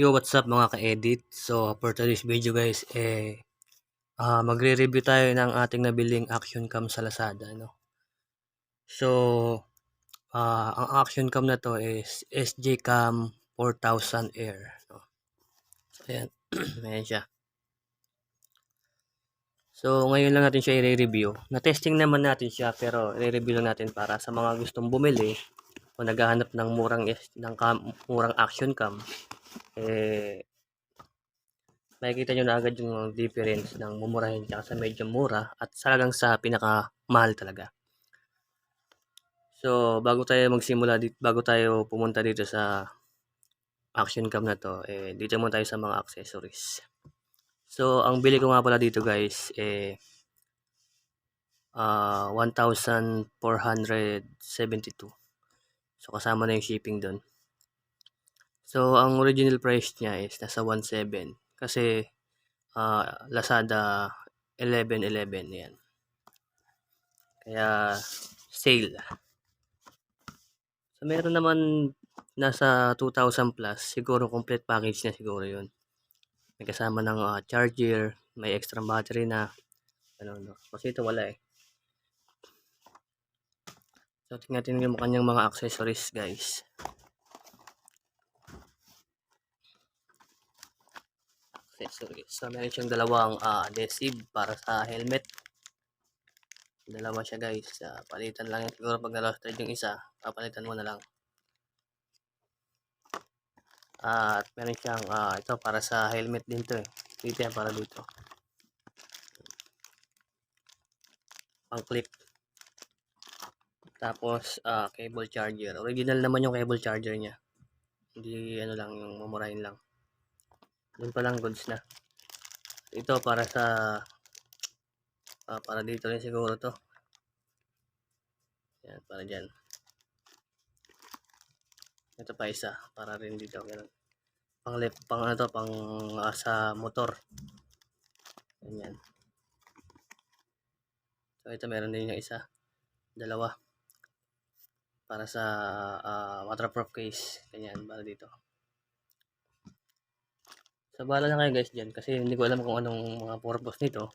Yo, what's up mga ka-edit? So, for today's video guys, eh, ah magre-review tayo ng ating nabiling action cam sa Lazada, no? So, ah ang action cam na to is SJ Cam 4000 Air, no? Ayan. ayan siya. So, ngayon lang natin siya i-review. Na-testing naman natin siya, pero i-review lang natin para sa mga gustong bumili o naghahanap ng murang ng cam, murang action cam eh makikita nyo na agad yung difference ng mumurahin tsaka sa medyo mura at salagang sa pinaka mahal talaga. So, bago tayo magsimula dito, bago tayo pumunta dito sa action cam na to, eh, dito muna tayo sa mga accessories. So, ang bili ko nga pala dito guys, eh, uh, 1,472. So, kasama na yung shipping doon. So, ang original price niya is nasa 1.7 kasi uh, Lazada 11.11 yan. Kaya sale. So, meron naman nasa 2,000 plus. Siguro complete package na siguro yun. May kasama ng uh, charger, may extra battery na. Ano, no. Kasi ito wala eh. So, tingnan natin yung kanyang mga accessories guys. Accessories. So, meron siyang dalawang uh, adhesive para sa helmet. Dalawa siya guys. Uh, palitan lang yan. Siguro pag na-lost yung isa, papalitan mo na lang. Uh, at meron siyang uh, ito para sa helmet din to eh. Dito yan para dito. Pang clip. Tapos uh, cable charger. Original naman yung cable charger niya. Hindi ano lang yung mumurahin lang. Yun pa lang goods na. Ito para sa uh, para dito rin siguro to. Yan, para dyan. Ito pa isa, para rin dito. Ganun. Pang left, pang ano to, pang uh, sa motor. Ganyan. So ito meron din yung isa. Dalawa. Para sa uh, waterproof case. Ganyan, para dito. So, bahala na kayo guys dyan kasi hindi ko alam kung anong mga purpose nito.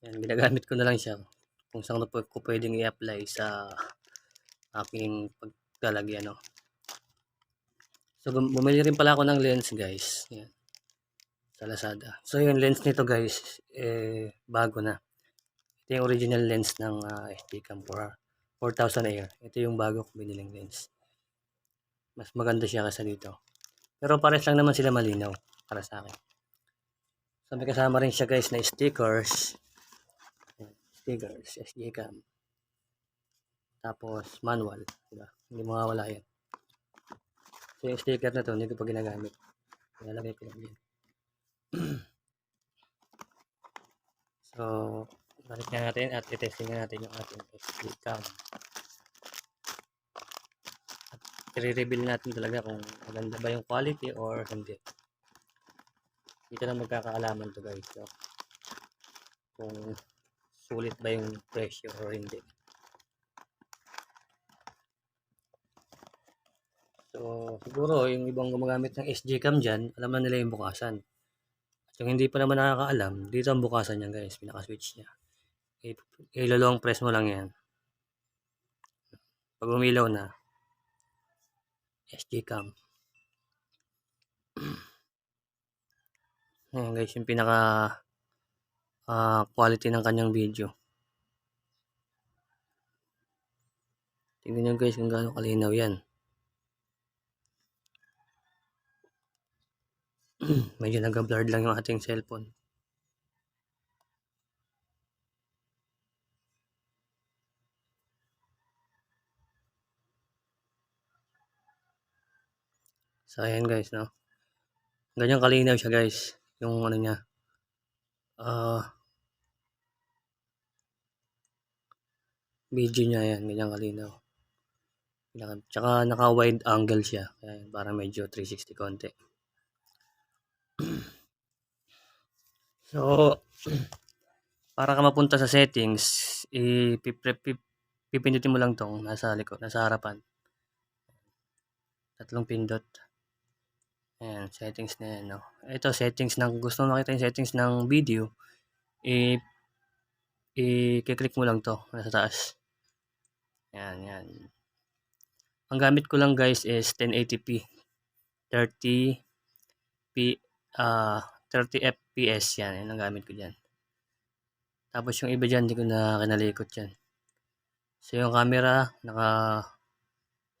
Yan, ginagamit ko na lang siya kung saan ko, ko pwedeng i-apply sa aking paglalagyan. No? So, bumili rin pala ako ng lens guys. Yan. Sa Lazada. So, yung lens nito guys, eh, bago na. Ito yung original lens ng uh, SD Cam 4, 4000 Air. Ito yung bago ko biniling lens. Mas maganda siya kasi dito. Pero pares lang naman sila malinaw para sa akin. So may kasama rin siya guys na stickers. Stickers, SD cam. Tapos manual. Diba? Hindi mawawala yan. So yung sticker na to hindi ko pa ginagamit. Nilalagay ko lang yan. so, balik na natin at itesting na natin yung ating SD cam. I-reveal natin talaga kung maganda ba yung quality or hindi dito na magkakaalaman to guys so, kung sulit ba yung presyo or hindi. So siguro yung ibang gumagamit ng SJ cam dyan alam na nila yung bukasan. At yung hindi pa naman nakakaalam dito ang bukasan niya guys pinaka switch niya ilolong press mo lang yan. Pag umilaw na SJ cam Ayan guys, yung pinaka uh, quality ng kanyang video. Tingnan nyo guys kung gaano kalinaw yan. Medyo nag-blurred lang yung ating cellphone. So ayan guys, no. Ganyan kalinaw siya guys yung ano niya uh, video niya yan ganyan kalinaw. Tsaka naka wide angle siya kaya parang medyo 360 konti. So para ka mapunta sa settings ipipindutin mo lang tong nasa likod nasa harapan. Tatlong pindot Ayan, settings na yan, no? Ito, settings ng, gusto makita yung settings ng video, i- i-click mo lang to, nasa taas. Yan, yan. Ang gamit ko lang guys is 1080p. 30 p ah 30 fps yan. Yan ang gamit ko diyan. Tapos yung iba diyan, hindi ko na kinalikot yan. So yung camera, naka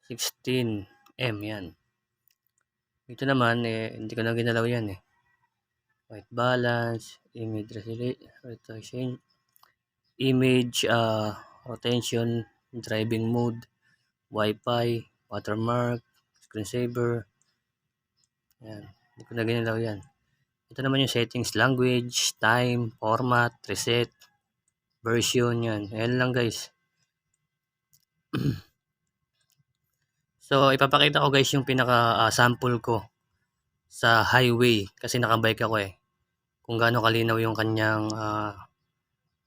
16M yan. Ito naman, eh, hindi ko na ginalaw yan eh. White balance, image resolution, image uh, rotation, driving mode, Wi-Fi, watermark, screensaver. Yan. Hindi ko na ginalaw yan. Ito naman yung settings, language, time, format, reset, version yan. Ayan lang guys. so, ipapakita ko guys yung pinaka ah, ko sa highway kasi nakabike ako eh. Kung gaano kalinaw yung kanyang ah,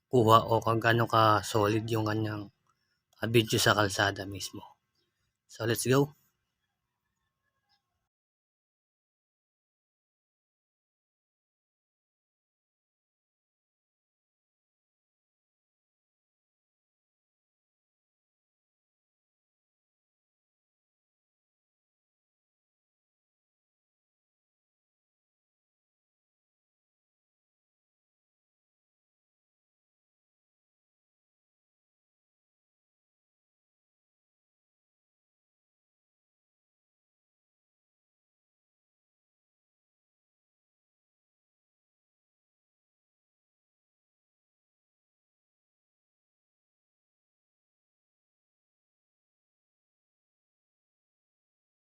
kuha o kung gaano ka solid yung kanyang ah, video sa kalsada mismo. So, let's go.